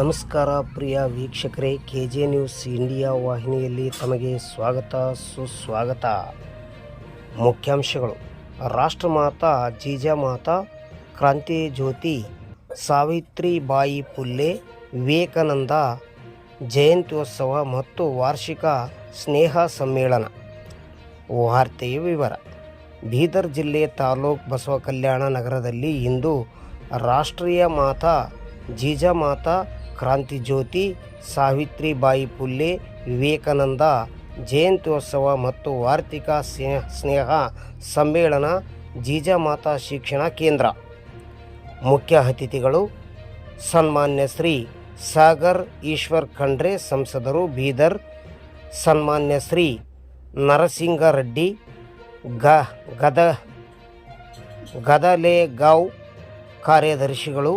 ನಮಸ್ಕಾರ ಪ್ರಿಯ ವೀಕ್ಷಕರೇ K J news India ವಾಹಿನಿಯಲ್ಲಿ ತಮಗೆ ಸ್ವಾಗತ, ಸುಸ್ವಾಗತ. ಮುಖ್ಯಾಂಶಗಳು. ರಾಷ್ಟ್ರಮಾತಾ, ಜೀಜಾಮಾತಾ, ಕ್ರಾಂತಿ ಜ್ಯೋತಿ, ಸಾವಿತ್ರಿಬಾಯಿ ಪುಲ್ಲೆ, ವಿವೇಕಾನಂದ, ಜಯಂತ್ಯೋತ್ಸವ ಮತ್ತು ವಾರ್ಷಿಕ ಸ್ನೇಹ ಸಮ್ಮೇಳನ. ವಾರ್ತೆಯ ವಿವರ. ಬೀದರ್ ಜಿಲ್ಲೆ ತಾಲೂಕ್ ಬಸವ ಕಲ್ಯಾಣ ನಗರದಲ್ಲಿ ಇಂದು ರಾಷ್ಟ್ರೀಯ ಮಾತಾ ಜೀಜಾಮಾತಾ ಕ್ರಾಂತಿ ಜ್ಯೋತಿ ಸಾವಿತ್ರಿಬಾಯಿ ಪುಲ್ಲೆ, ವಿವೇಕಾನಂದ, ಜಯಂತ್ಯೋತ್ಸವ ಮತ್ತು ವಾರ್ತಿಕ ಸ್ನೇಹ ಸ್ನೇಹ ಸಮ್ಮೇಳನ, ಜೀಜಾಮಾತಾ ಶಿಕ್ಷಣ ಕೇಂದ್ರ. ಮುಖ್ಯ ಅತಿಥಿಗಳು ಸನ್ಮಾನ್ಯ ಶ್ರೀ ಸಾಗರ್ ಈಶ್ವರ್ ಖಂಡ್ರೆ, ಸಂಸದರು ಬೀದರ್, ಸನ್ಮಾನ್ಯ ಶ್ರೀ ನರಸಿಂಗರೆಡ್ಡಿ ಗ, ಗದ, ಗದಲೆಗಾಂವ್ ಕಾರ್ಯದರ್ಶಿಗಳು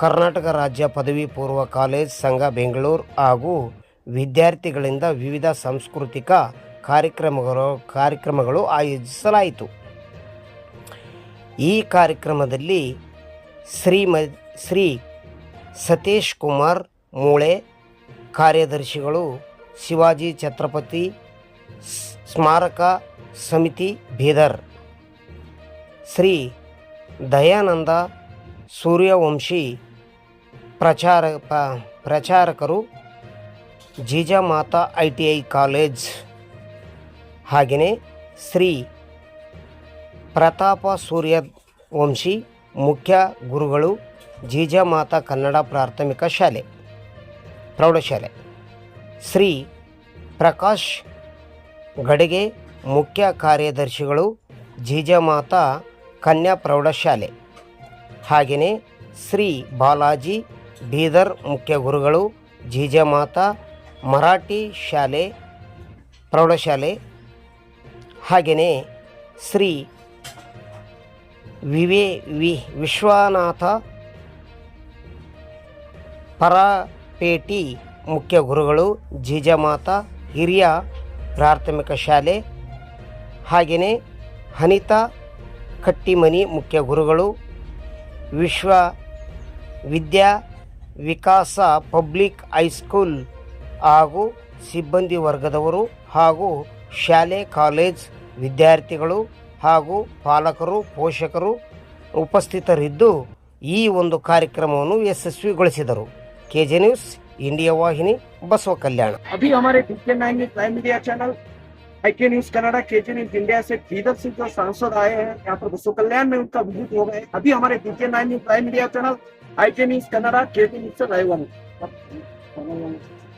ಕರ್ನಾಟಕ ರಾಜ್ಯ ಪದವಿ ಪೂರ್ವ ಕಾಲೇಜ್ ಸಂಘ ಬೆಂಗಳೂರು ಹಾಗೂ ವಿದ್ಯಾರ್ಥಿಗಳಿಂದ ವಿವಿಧ ಸಾಂಸ್ಕೃತಿಕ ಕಾರ್ಯಕ್ರಮಗಳು ಕಾರ್ಯಕ್ರಮಗಳು ಆಯೋಜಿಸಲಾಯಿತು. ಈ ಕಾರ್ಯಕ್ರಮದಲ್ಲಿ ಶ್ರೀಮ, ಶ್ರೀ ಸತೀಶ್ ಕುಮಾರ್ ಮೂಳೆ, ಕಾರ್ಯದರ್ಶಿಗಳು ಶಿವಾಜಿ ಛತ್ರಪತಿ ಸ್ಮಾರಕ ಸಮಿತಿ ಬೀದರ್, ಶ್ರೀ ದಯಾನಂದ ಸೂರ್ಯವಂಶಿ ಪ್ರಚಾರ, ಪ- ಪ್ರಚಾರಕರು Jijamata I T I college ಹಾಗೆಯೇ ಶ್ರೀ ಪ್ರತಾಪ ಸೂರ್ಯ ವಂಶಿ ಮುಖ್ಯ ಗುರುಗಳು ಜೀಜಾಮಾತಾ ಕನ್ನಡ ಪ್ರಾಥಮಿಕ ಶಾಲೆ, ಪ್ರೌಢಶಾಲೆ. ಶ್ರೀ ಪ್ರಕಾಶ್ ಗಡಿಗೆ ಮುಖ್ಯ ಕಾರ್ಯದರ್ಶಿಗಳು ಜೀಜಾಮಾತಾ ಕನ್ಯಾ ಪ್ರೌಢಶಾಲೆ. ಹಾಗೆಯೇ ಶ್ರೀ ಬಾಲಾಜಿ, ಬೀದರ್ ಮುಖ್ಯ ಗುರುಗಳು, ಜೀಜಾಮಾತಾ, ಮರಾಠಿ ಶಾಲೆ, ಪ್ರೌಢಶಾಲೆ, ಹಾಗೆಯೇ ಶ್ರೀ ವಿವೇ ವಿ ವಿಶ್ವನಾಥ ಪರಪೇಟಿ ಮುಖ್ಯ ಗುರುಗಳು, ಜೀಜಾಮಾತಾ, ಹಿರಿಯ ಪ್ರಾಥಮಿಕ ಶಾಲೆ, ಹಾಗೆಯೇ ಹನಿತಾ ಕಟ್ಟಿಮನಿ ಮುಖ್ಯ ಗುರುಗಳು ವಿಶ್ವ ವಿದ್ಯಾ ವಿಕಾಸ ಪಬ್ಲಿಕ್ ಹೈಸ್ಕೂಲ್ ಹಾಗೂ ಸಿಬ್ಬಂದಿ ವರ್ಗದವರು ಹಾಗೂ ಶಾಲೆ ಕಾಲೇಜ್ ವಿದ್ಯಾರ್ಥಿಗಳು ಹಾಗೂ ಪಾಲಕರು ಪೋಷಕರು ಉಪಸ್ಥಿತರಿದ್ದು ಈ ಒಂದು ಕಾರ್ಯಕ್ರಮವನ್ನು ಯಶಸ್ವಿಗೊಳಿಸಿದರು ಕೆ ಜೆ ನ್ಯೂಸ್ ಇಂಡಿಯಾ ವಾಹಿನಿ ಬಸವ ಕಲ್ಯಾಣ अभी हमारे डीके नाइन में प्राइम मीडिया चैनल आई के न्यूज कनाडा के जी न्यूज इंडिया से बीदर से जो सांसद आए हैं यहाँ पर विश्व कल्याण में उनका विजिट हो गए अभी हमारे डीके नाइन में prime media channel I K news Canada के जी न्यूज से लाइव ಆಗಿ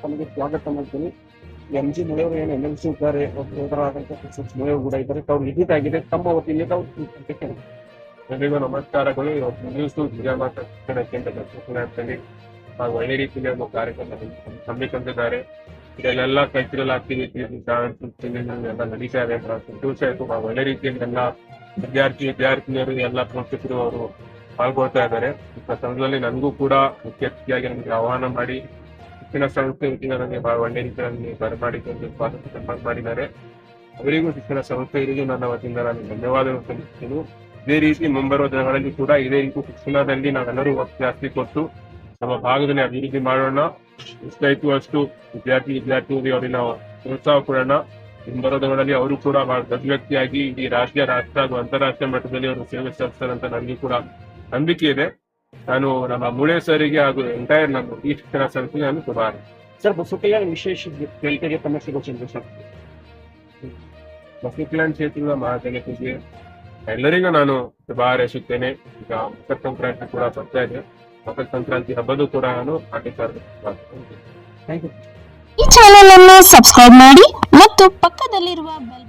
ತಮಗೆ ಸ್ವಾಗತ ಮಾಡ್ತೀನಿ ಎಂ ಜಿ ಮುಳೆಯವರು ಏನು ಎಂ ಎಲ್ ಸಿ ಇದ್ದಾರೆ ಒಬ್ಬರು ಹೋದರಾದಂಥ ಮುಳೆಯವರು ಕೂಡ ಇದ್ದಾರೆ ತಾವು ವಿಜಿಟ್ ಆಗಿದೆ ತಮ್ಮ ವತಿಯಿಂದ ತಾವು ಎಲ್ರಿಗೂ ನಮಸ್ಕಾರಗಳು ಇವತ್ತು ನ್ಯೂಸ್ ವಿಜಯಮಾತ ಶಿಕ್ಷಣ ಕೇಂದ್ರದ ಅಂತೇಳಿ ಆ ಒಳ್ಳೆ ರೀತಿಯಲ್ಲಿ ಒಂದು ಕಾರ್ಯಕ್ರಮ ಹಮ್ಮಿಕೊಂಡಿದ್ದಾರೆ ಇದೆಲ್ಲ ಕಲ್ಚರಲ್ ಆಕ್ಟಿವಿಟೀಸ್ ಎಲ್ಲ ನಡೀತಾ ಇದೆ ಆಯ್ತು ಆ ಒಳ್ಳೆ ರೀತಿಯಿಂದ ವಿದ್ಯಾರ್ಥಿ, ವಿದ್ಯಾರ್ಥಿನಿಯರು ಎಲ್ಲ ಪೋಷಕರು ಅವರು ಪಾಲ್ಗೊಳ್ತಾ ಇದ್ದಾರೆ. ಈ ಪ್ರಸಂಗದಲ್ಲಿ ನನಗೂ ಕೂಡ ಮುಖ್ಯ ನಮಗೆ ಆಹ್ವಾನ ಮಾಡಿ ಶಿಕ್ಷಣ ಸಂಸ್ಥೆ ವತಿಯಿಂದ ನನಗೆ ಬಹಳ ಒಳ್ಳೆ ರೀತಿಯಲ್ಲಿ ಬರಮಾಡಿಕೊಂಡು ಸ್ವಾಗತ ಮಾಡಿದ್ದಾರೆ. ಅವರಿಗೂ ಶಿಕ್ಷಣ ಸಂಸ್ಥೆಯವರಿಗೂ ನನ್ನ ವತಿಯಿಂದ ನಾನು ಧನ್ಯವಾದಗಳು ಸಲ್ಲಿಸ್ತೀನಿ. ಇದೇ ರೀತಿ ಮುಂಬರುವ ದಿನಗಳಲ್ಲಿ ಕೂಡ ಇದೇ ರೀತಿ ಶಿಕ್ಷಣದಲ್ಲಿ ನಾವೆಲ್ಲರೂ ಜಾಸ್ತಿ ಕೊಟ್ಟು ನಮ್ಮ ಭಾಗದಲ್ಲಿ ಅಭಿವೃದ್ಧಿ ಮಾಡೋಣ. ಎಷ್ಟಾಯ್ತು ಅಷ್ಟು ವಿದ್ಯಾರ್ಥಿ ವಿದ್ಯಾರ್ಥಿನಿ ಅವರಿಗೆ ನಾವು ಪ್ರೋತ್ಸಾಹ ಕೊಡೋಣ. ದಿನಗಳಲ್ಲಿ ಅವರು ಕೂಡ ಬಹಳ ದೊಡ್ಡ ವ್ಯಕ್ತಿಯಾಗಿ ಈ ರಾಜ್ಯ ರಾಷ್ಟ್ರ ಹಾಗೂ ಅಂತಾರಾಷ್ಟ್ರೀಯ ಮಟ್ಟದಲ್ಲಿ ಅವರು ಸೇವೆ ಸಲ್ಲಿಸ್ತಾರೆ ಅಂತ ನನಗೆ ಕೂಡ ನಂಬಿಕೆ ಇದೆ. ನಾನು ನಮ್ಮ ಮುಳೆ ಸರಿಗೆ ಹಾಗೂ ಎಂಟೈರ್ ನಮ್ಮ ಈ ಶಿಕ್ಷಣ ಸಂಸ್ಥೆ ನಾನು ಶುಭ ಸರ್ ವಿಶ್ವ ಕಲ್ಯಾಣ ವಿಶೇಷ ಕೇಳಿಕೆಗೆ ತಮ್ಮ ಸಿಗೋಚಿಂದ ಸರ್. ಮಫಿಕ್ಲಾನ್ ಕ್ಷೇತ್ರದ ಮಹಾಜನತೆಗೆ ಎಲ್ಲರಿಗೂ ನಾನು ಶುಭ ಹಾರೈಸುತ್ತೇನೆ. ಈಗ ಮಕರ ಸಂಕ್ರಾಂತಿ ಕೂಡ ಬರ್ತಾ ಇದೆ. ಮಕರ ಸಂಕ್ರಾಂತಿ ಹಬ್ಬದೂ ಕೂಡ ನಾನು ಥ್ಯಾಂಕ್ ಯು ಈ ಚಾನೆಲ್ ಅನ್ನು ಸಬ್ಸ್ಕ್ರೈಬ್ ಮಾಡಿ ಮತ್ತು ಪಕ್ಕದಲ್ಲಿರುವ ಬೆಲ್